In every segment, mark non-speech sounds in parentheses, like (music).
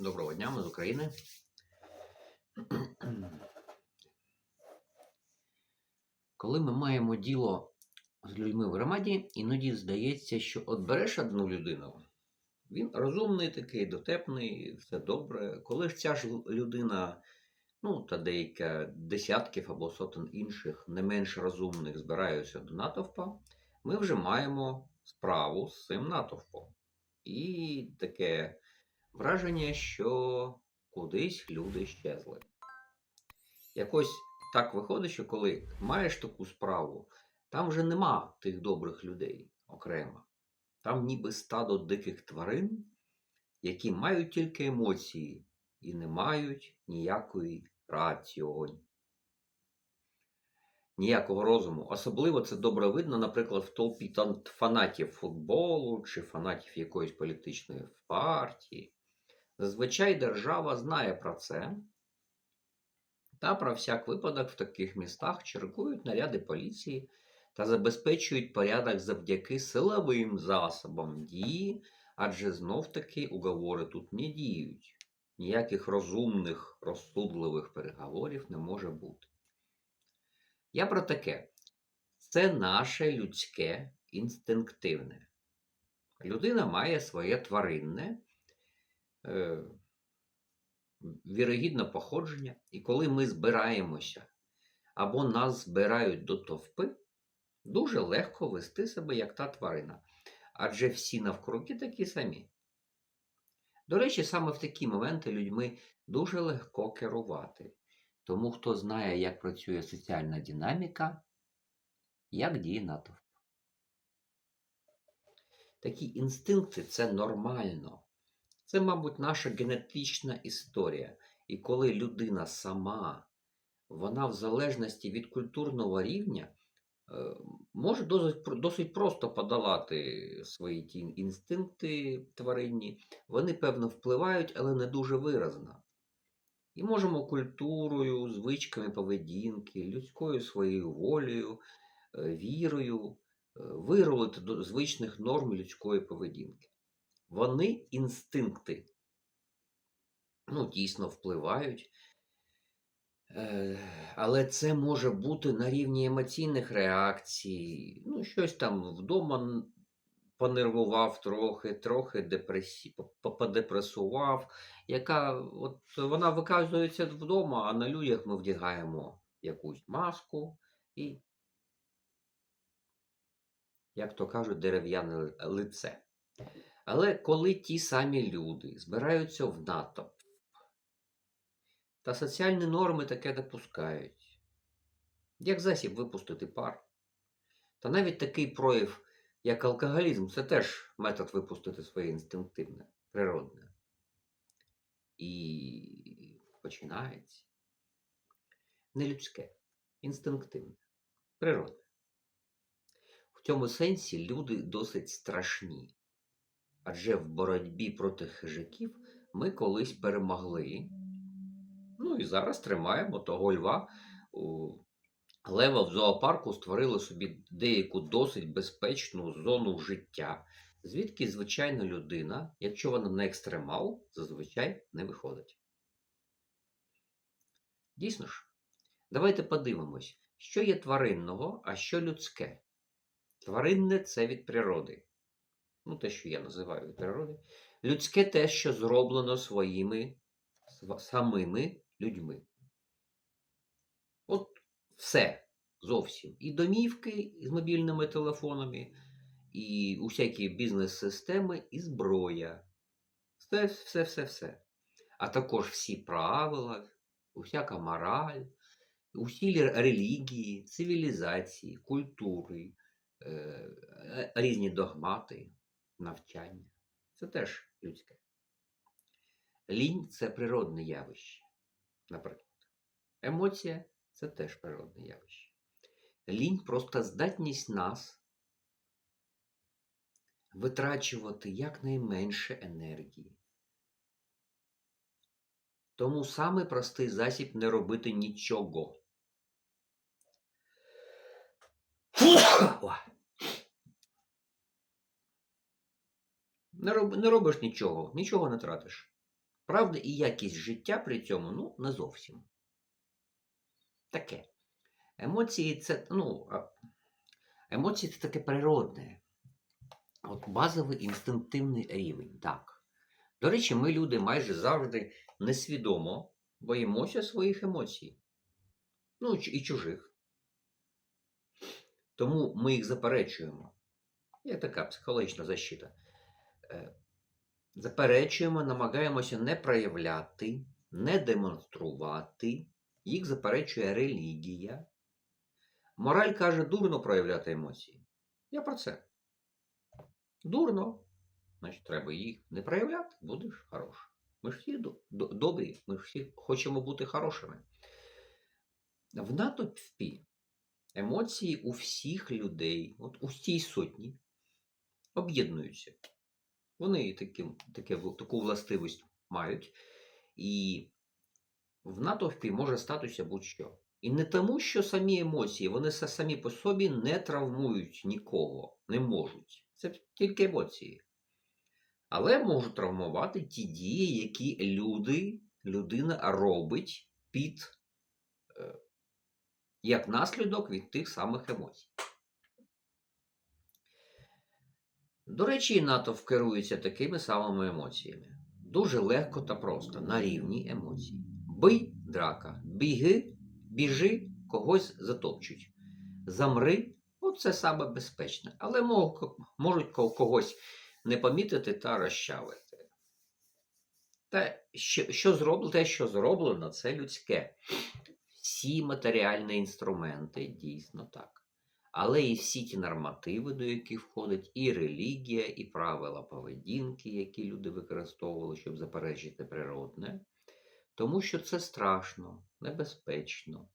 Доброго дня, ми з України. Коли ми маємо діло з людьми в громаді, іноді здається, що от береш одну людину, він розумний такий, дотепний, все добре. Коли ж ця ж людина, ну та деяка десятків або сотень інших не менш розумних збираються до натовпа, ми вже маємо справу з цим натовпом. І таке враження, що кудись люди щезли. Якось так виходить, що коли маєш таку справу, там вже нема тих добрих людей окремо. Там ніби стадо диких тварин, які мають тільки емоції і не мають ніякої раціо, ніякого розуму. Особливо це добре видно, наприклад, в толпі фанатів футболу чи фанатів якоїсь політичної партії. Зазвичай держава знає про це. Та про всяк випадок в таких містах чергують наряди поліції та забезпечують порядок завдяки силовим засобам дії, адже знов-таки уговори тут не діють. Ніяких розумних, розсудливих переговорів не може бути. Я про таке. Це наше людське інстинктивне. Людина має своє тваринне, е, вірогідне походження, і коли ми збираємося або нас збирають до товпи, дуже легко вести себе як та тварина. Адже всі навкруги такі самі. До речі, саме в такі моменти людьми дуже легко керувати. Тому хто знає, як працює соціальна динаміка, як діє натовп. Такі інстинкти це нормально. Це, мабуть, наша генетична історія. І коли людина сама, вона в залежності від культурного рівня, е, може досить, досить просто подолати свої ті інстинкти тваринні. Вони, певно, впливають, але не дуже виразно. І можемо культурою, звичками поведінки, людською своєю волею, е, вірою е, вирулити до звичних норм людської поведінки. Вони інстинкти, ну, дійсно впливають. Е, Але це може бути на рівні емоційних реакцій. Ну, щось там вдома понервував трохи, трохи депресі... подепресував, яка от вона виказується вдома, а на людях ми вдягаємо якусь маску і, як то кажуть, дерев'яне лице. Але коли ті самі люди збираються в натовп, та соціальні норми таке допускають, як засіб випустити пар, та навіть такий прояв, як алкоголізм, це теж метод випустити своє інстинктивне, природне. І починається не людське, інстинктивне, природне. В цьому сенсі люди досить страшні. Адже в боротьбі проти хижаків ми колись перемогли. Ну і зараз тримаємо того льва. Лева в зоопарку створили собі деяку досить безпечну зону життя, звідки звичайна людина, якщо вона не екстремал, зазвичай не виходить. Дійсно ж, давайте подивимось, що є тваринного, а що людське. Тваринне це від природи ну те, що я називаю від природи, людське те, що зроблено своїми самими людьми. От все зовсім. І домівки з мобільними телефонами, і усякі бізнес-системи, і зброя. Все, все, все, все. А також всі правила, усяка мораль, усі релігії, цивілізації, культури, е, різні догмати навчання. Це теж людське. Лінь це природне явище, наприклад. Емоція це теж природне явище. Лінь просто здатність нас витрачувати якнайменше енергії. Тому самий простий засіб не робити нічого. Не роб, не робиш нічого, нічого не тратиш. Правда, і якість життя при цьому ну, не зовсім. Таке. Емоції це, ну, емоції це таке природне. От базовий інстинктивний рівень, так. До речі, ми люди майже завжди несвідомо боїмося своїх емоцій. Ну, і чужих. Тому ми їх заперечуємо. Є така психологічна защита. Е, Заперечуємо, намагаємося не проявляти, не демонструвати. Їх заперечує релігія. Мораль каже, дурно проявляти емоції. Я про це. Дурно. Значить, треба їх не проявляти, будеш хороший. Ми ж всі до- до- добрі, ми ж всі хочемо бути хорошими. В натовпі емоції у всіх людей, от у цій сотні, об'єднуються. Вони таким, таке, таку властивість мають. І в натовпі може статися будь-що. І не тому, що самі емоції, вони самі по собі не травмують нікого, не можуть. Це тільки емоції. Але можуть травмувати ті дії, які люди, людина робить під е, як наслідок від тих самих емоцій. До речі, і натовп керується такими самими емоціями. Дуже легко та просто, на рівні емоцій. Бий драка, біги, біжи, когось затопчуть. Замри, оце саме безпечне, але можуть когось не помітити та розчавити. Те, що, що зроблено, те, що зроблено, це людське. Всі матеріальні інструменти дійсно так. Але і всі ті нормативи, до яких входить і релігія, і правила поведінки, які люди використовували, щоб заперечити природне, тому що це страшно, небезпечно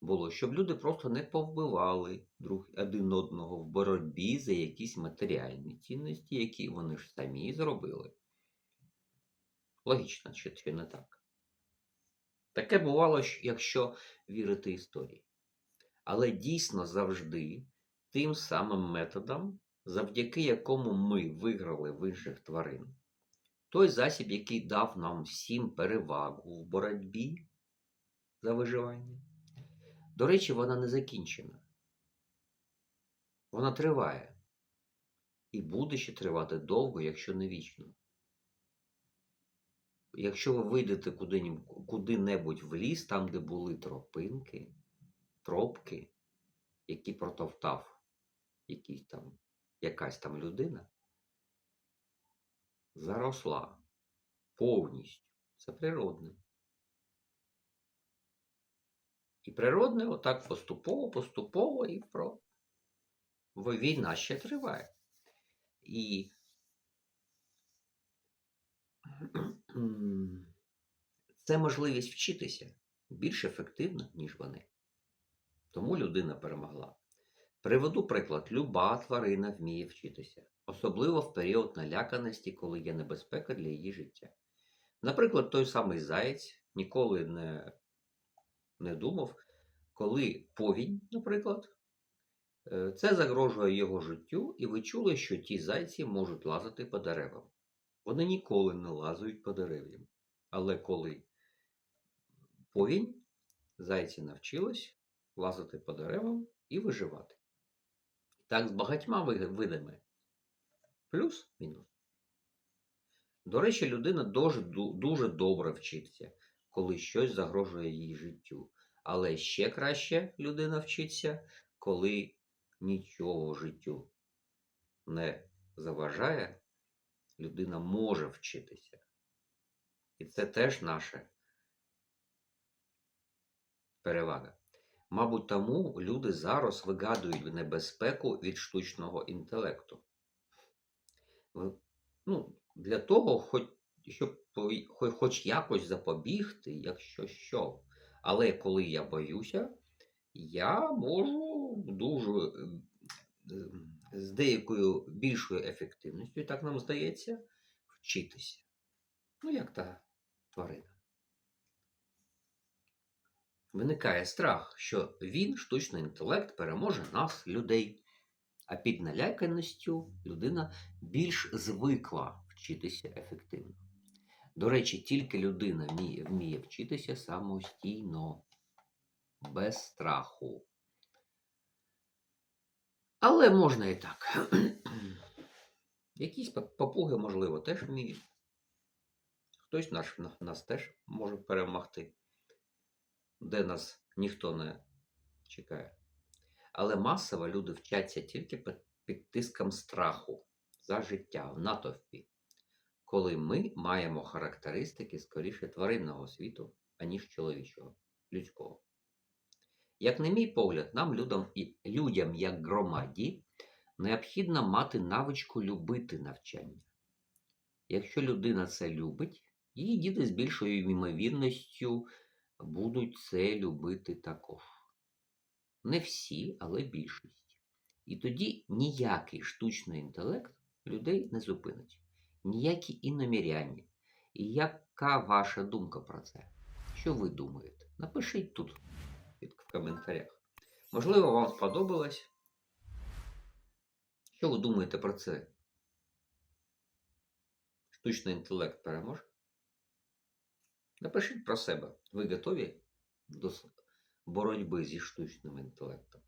було, щоб люди просто не повбивали друг один одного в боротьбі за якісь матеріальні цінності, які вони ж самі зробили. Логічно, чи, не так? Таке бувало, якщо вірити історії. Але дійсно завжди тим самим методом, завдяки якому ми виграли в інших тварин, той засіб, який дав нам всім перевагу в боротьбі за виживання. До речі, вона не закінчена. Вона триває. І буде ще тривати довго, якщо не вічно. Якщо ви вийдете куди-небудь в ліс, там, де були тропинки, тропки, які протовтав якийсь там, якась там людина, заросла повністю. Це природне. І природне отак поступово, поступово і про. Війна ще триває. І (clears throat) це можливість вчитися більш ефективно, ніж вони. Тому людина перемогла. Приведу приклад: люба тварина вміє вчитися, особливо в період наляканості, коли є небезпека для її життя. Наприклад, той самий заєць ніколи не, не думав, коли повінь, наприклад, е, це загрожує його життю, і ви чули, що ті зайці можуть лазити по деревам. Вони ніколи не лазають по деревам. Але коли повінь, зайці навчились лазити по деревам і виживати. Так з багатьма видами. Плюс-мінус. До речі, людина дуже, дуже добре вчиться, коли щось загрожує їй життю. Але ще краще людина вчиться, коли нічого життю не заважає, людина може вчитися. І це теж наша перевага. Мабуть, тому люди зараз вигадують небезпеку від штучного інтелекту. Ну, для того, хоч, щоб хоч якось запобігти, якщо що. Але коли я боюся, я можу дуже е, е, з деякою більшою ефективністю, так нам здається, вчитися. Ну, як та тварина. Виникає страх, що він, штучний інтелект, переможе нас, людей. А під наляканістю людина більш звикла вчитися ефективно. До речі, тільки людина вміє, вчитися самостійно, без страху. Але можна і так. Якісь папуги, можливо, теж вміють. Хтось наш, нас теж може перемогти, де нас ніхто не чекає. Але масово люди вчаться тільки під, тиском страху за життя в натовпі, коли ми маємо характеристики скоріше тваринного світу, аніж чоловічого, людського. Як на мій погляд, нам, людям, людям як громаді, необхідно мати навичку любити навчання. Якщо людина це любить, її діти з більшою ймовірністю будуть це любити також. Не всі, але більшість. І тоді ніякий штучний інтелект людей не зупинить, ніякі іноміряння. І яка ваша думка про це? Що ви думаєте? Напишіть тут в коментарях. Можливо, вам сподобалось. Що ви думаєте про це? Штучний інтелект переможе? Напишіть про себе. Ви готові до боротьби зі штучним інтелектом?